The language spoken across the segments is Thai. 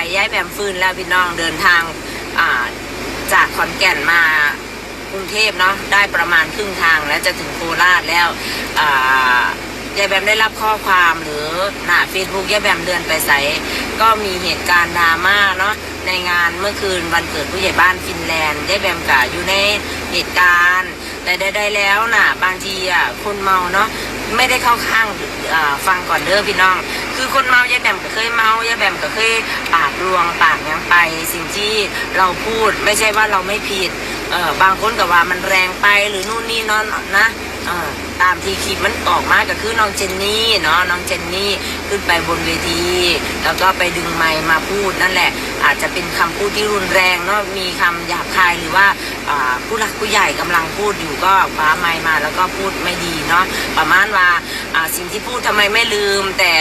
ยย้ายแบมฟื้นแล้วพี่น้องเดินทางาจากขอนแก่นมากรุงเทพเนาะได้ประมาณครึ่งทางแล้วจะถึงโคราชแล้วอ่ายายแบมได้รับข้อความหรือหน้าเฟซบุ๊กยายแบมเดินไปใสก็มีเหตุการณ์ดราม่าเนาะในงานเมื่อคืนวันเกิดผู้ใหญ่บ้านฟินแลนด์ยายแบมกะอยู่ในเหตุการณ์แต่ใดๆแล้วน่ะบางทีอะคนเมาเนาะไม่ได้เข้าข้างฟังก่อนเด้อพี่น้อง คือคนเมายายแบมก็เคยเมา ปากลวงปากยังไป สิ่งที่เราพูดไม่ใช่ว่าเราไม่ผิดเออบางคนก็ว่ามันแรงไปหรือนู่นนี่นั่นนะออตามที่คลิปมันออกมาก็คือน้องเจนนี่เนาะน้องเจนนี่ขึ้นไปบนเวที แล้วก็ไปดึงไมค์มาพูดนั่นแหละ อาจจะเป็นคำพูดที่รุนแรงเนาะมีคำหยาบคายหรือว่าผู้หลักผู้ใหญ่กำลังพูดอยู่ก็คว้าไมค์มาแล้วก็พูดไม่ดีเนาะประมาณว่าอ่าสิ่งที่พูดทำไมไม่ลืมแต่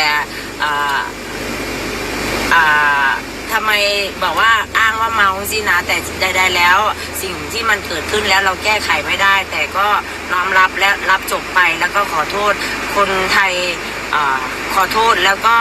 อ่าทำไมบอกว่าอ้างว่าเมาสินะแต่ใดๆแล้ว สิ่งที่มันเกิดขึ้นแล้วเราแก้ไขไม่ได้ แต่ก็น้อมรับและรับจบไปแล้วก็ขอโทษคนไทยอขอโทษแล้วก็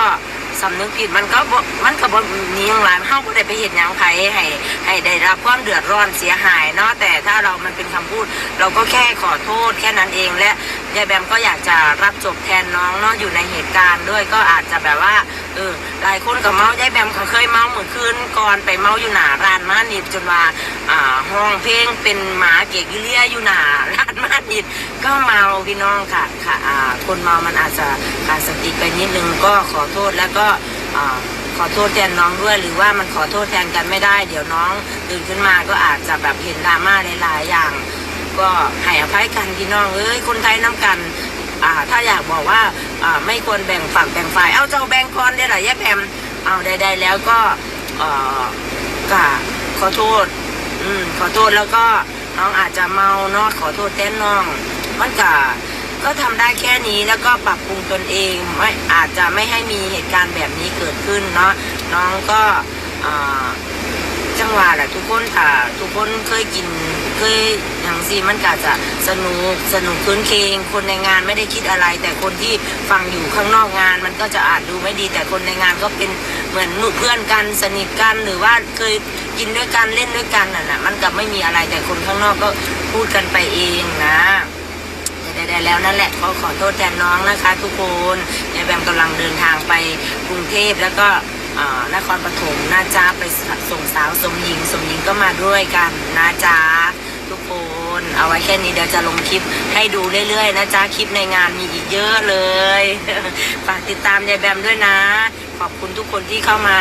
สำนึกผิดมันก็มันก็บ่มีอย่างไรเฮาก็ได้ไปเห็นย่างไผให้ให้ได้รับความเดือดร้อนเสียหายเนาะแต่ถ้าเรามันเป็นคำพูด เราก็แค่ขอโทษแค่นั้นเองและยายแบมก็อยากจะรับจบแทนน้องเนาะอยู่ในเหตุการณ์ด้วยก็อาจจะแบบว่าเออ ลายคนก็เมายายแบมเขาเคยเมาเหมื่อคืนก่อนไปเมาอยู่หนาร้านมานิดจนว่าอ่าห้องเพลงเป็นหมาเกกิเลียอยู่หนาร้านมานิดก็เมาพี่น้องค่ะค่ะอ่าคนเมามันอาจจะขาดสติไปนิดนึงก็ขอโทษแล้วก็อ่าขอโทษแทนน้องด้วยหรือว่ามันขอโทษแทนกันไม่ได้ เดี๋ยวน้องตื่นขึ้นมาก็อาจจะแบบเห็นดราม่าหลายๆอย่าง ก็ให้อภัยกันพี่น้องเอ้ยคนไทยน้ำกัน อ่าถ้าอยากบอกว่าอ่าไม่ควรแบ่งฝักแบ่งฝ่ายเอาเจ้าแบ่งก่อนได้หรอยะแพมเอาใดๆแล้วก็เอ่อกะขอโทษ อืมขอโทษแล้วก็น้องอาจจะเมาเนาะขอโทษแทนน้องมันกะก็ทำได้แค่นี้แล้วก็ปรับปรุงตนเองไม่อาจจะไม่ให้มีเหตุการณ์แบบนี้เกิดขึ้นเนาะน้องก็อ่าจังหวะแหละทุกคนค่ะทุกคนเคยกินเคย ซีมันก็จะสนุกสนุกคืนเคงคนในงานไม่ได้คิดอะไร แต่คนที่ฟังอยู่ข้างนอกงาน มันก็จะอาจดูไม่ดี แต่คนในงานก็เป็นเหมือนเพื่อนกันสนิทกันหรือว่าเคยกินด้วยกันเล่นด้วยกันน่ะนะมันกับไม่มีอะไรแต่คนข้างนอกก็พูดกันไปเองนะได้ๆแล้วนั่นแหละก็ขอโทษแทนน้องนะคะทุกคนยายแบมกำลังเดินทางไปกรุงเทพแล้วก็นครปฐมนะจ๊ะไปส่งสาวสมหญิงสมหญิงก็มาด้วยกันนะจ๊ะ เอาไว้แค่นี้เดี๋ยวจะลงคลิปให้ดูเรื่อยๆนะจ๊ะคลิปในงานมีอีกเยอะเลยฝากติดตามยายแบมด้วยนะ ขอบคุณทุกคนที่เข้ามา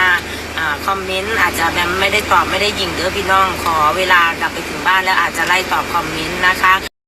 อคอมเมนต์อาจจะแบมไม่ได้ตอบไม่ได้ยิงเด้อพี่น้องขอเวลากลับไปถึงบ้านแล้วอาจจะไล่ตอบคอมเมนต์นะคะ